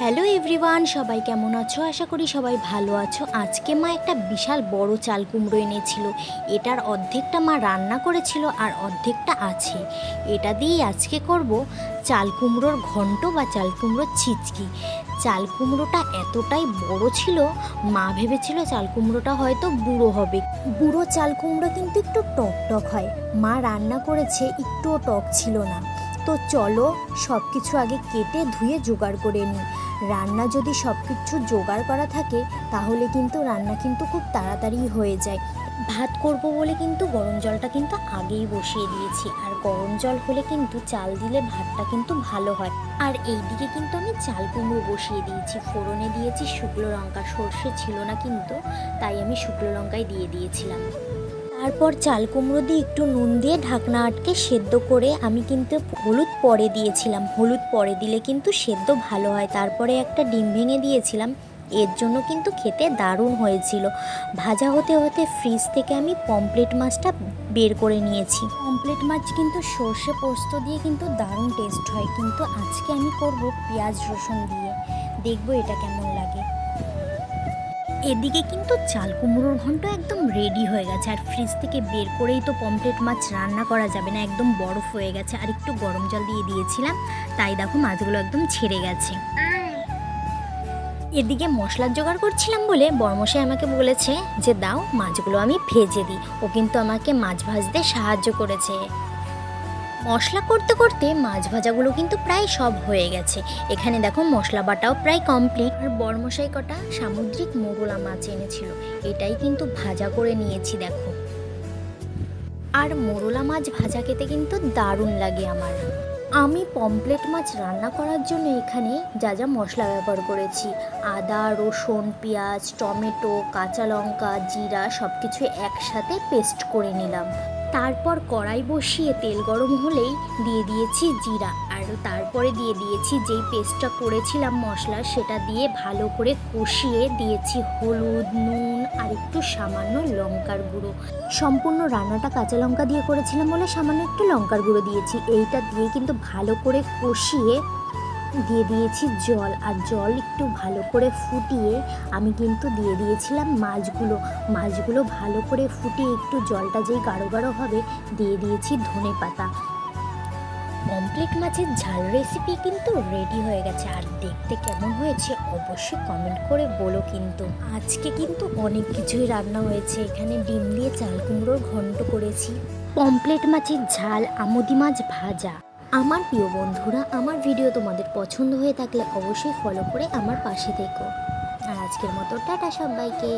Hello everyone সবাই কেমন আছো? আশা করি সবাই ভালো আছো। আজকে মা একটা বিশাল বড় চাল কুমড়ো এনেছিল। এটার অর্ধেকটা মা রান্না করেছিল আর অর্ধেকটা আছে। এটা দিয়েই আজকে করব চাল কুমড়োর ঘন্ট বা চাল কুমড়োর ছিচকি। চাল কুমড়োটা এতটাই বড় ছিল, মা ভেবেছিল চাল কুমড়োটা হয়তো বুড়ো হবে। বুড়ো চাল কুমড়ো কিন্তু একটু টক টক হয়। মা রান্না করেছে, একটুও টক ছিল না। তো চলো সব কিছু আগে কেটে ধুয়ে জোগাড় করে নিই। রান্না যদি সব কিছু জোগাড় করা থাকে, তাহলে কিন্তু রান্না কিন্তু খুব তাড়াতাড়ি হয়ে যায়। ভাত করব বলে কিন্তু গরম জলটা কিন্তু আগেই বসিয়ে দিয়েছি। আর গরম জল হলে কিন্তু চাল দিলে ভাতটা কিন্তু ভালো হয়। আর এই দিকে কিন্তু আমি চাল কুমড়ো বসিয়ে দিয়েছি। ফোড়নে দিয়েছি শুকনো লঙ্কা। সর্ষে ছিল না কিন্তু, তাই আমি শুকনো লঙ্কাই দিয়ে দিয়েছিলাম। তারপর চাল কুমড়ো দিয়ে একটু নুন দিয়ে ঢাকনা আটকে সেদ্ধ করে আমি কিন্তু হলুদ পরে দিয়েছিলাম। হলুদ পরে দিলে কিন্তু সেদ্ধ ভালো হয়। তারপরে একটা ডিম ভেঙে দিয়েছিলাম। এর জন্য কিন্তু খেতে দারুণ হয়েছিল। ভাজা হতে হতে ফ্রিজ থেকে আমি পমপ্লেট মাছটা বের করে নিয়েছি। পমপ্লেট মাছ কিন্তু সর্ষে পোস্ত দিয়ে কিন্তু দারুণ টেস্ট হয়। কিন্তু আজকে আমি করব পেঁয়াজ রসুন দিয়ে। দেখব এটা কেমন লাগে। এদিকে কিন্তু চাল কুমড়োর ঘন্ট একদম রেডি হয়ে গেছে। আর ফ্রিজ থেকে বের করেই তো পমপ্লেট মাছ রান্না করা যাবে না, একদম বরফ হয়ে গেছে। আর একটু গরম জল দিয়ে দিয়েছিলাম, তাই দেখো মাছগুলো একদম ছেড়ে গেছে। এদিকে মশলার জোগাড় করছিলাম বলে বর্মশাই আমাকে বলেছে যে, দাও, মাছগুলো আমি ভেজে দিই। ও কিন্তু আমাকে মাছ ভাজতে সাহায্য করেছে। মশলা করতে করতে মাছ ভাজাগুলো কিন্তু প্রায় সব হয়ে গেছে। এখানে দেখো মশলা বাটাও প্রায় কমপ্লিট আর বর্মশাই কটা সামুদ্রিক মোরলা মাছ এনেছিল। এটাই কিন্তু ভাজা করে নিয়েছি, দেখো। আর মোরলা মাছ ভাজা খেতে কিন্তু দারুণ লাগে আমার। আমি পমপ্লেট মাছ রান্না করার জন্য এখানে যা যা মশলা ব্যবহার করেছি। আদা, রসুন, পেঁয়াজ, টমেটো, কাঁচা লঙ্কা, জিরা সব কিছু একসাথে পেস্ট করে নিলাম। তারপর কড়াই বসিয়ে তেল গরম হলেই দিয়ে দিয়েছি জিরা। আর তারপরে দিয়ে দিয়েছি যেই পেস্টটা করেছিলাম মশলা, সেটা দিয়ে ভালো করে কষিয়ে দিয়েছি হলুদ, নুন আর একটু সামান্য লঙ্কার গুঁড়ো। সম্পূর্ণ রান্নাটা কাঁচা লঙ্কা দিয়ে করেছিলাম বলে সামান্য একটু লঙ্কার গুঁড়ো দিয়েছি। এইটা দিয়ে কিন্তু ভালো করে কষিয়ে দিয়ে দিয়েছি জল, আর জল একটু ভালো করে ফুটিয়ে আমি কিন্তু দিয়ে দিয়েছিলাম মাছগুলো। মাছগুলো ভালো করে ফুটিয়ে একটু জলটা যেই গাঢ় গাঢ় হবে, দিয়ে দিয়েছি ধনে পাতা। পমপ্লেট মাছের ঝাল রেসিপি কিন্তু রেডি হয়ে গেছে, আর দেখতে কেমন হয়েছে অবশ্যই কমেন্ট করে বলো কিন্তু। আজকে কিন্তু অনেক কিছুই রান্না হয়েছে, এখানে ডিম দিয়ে চাল কুমড়োর ঘন্ট করেছি। পমপ্লেট মাছের ঝাল আমুদি মাছ ভাজা। আমার প্রিয় বন্ধুরা, আমার ভিডিও তোমাদের পছন্দ হয়ে থাকলে অবশ্যই ফলো করে আমার পাশে থেকো। আর আজকের মতো, টাটা সবাইকে।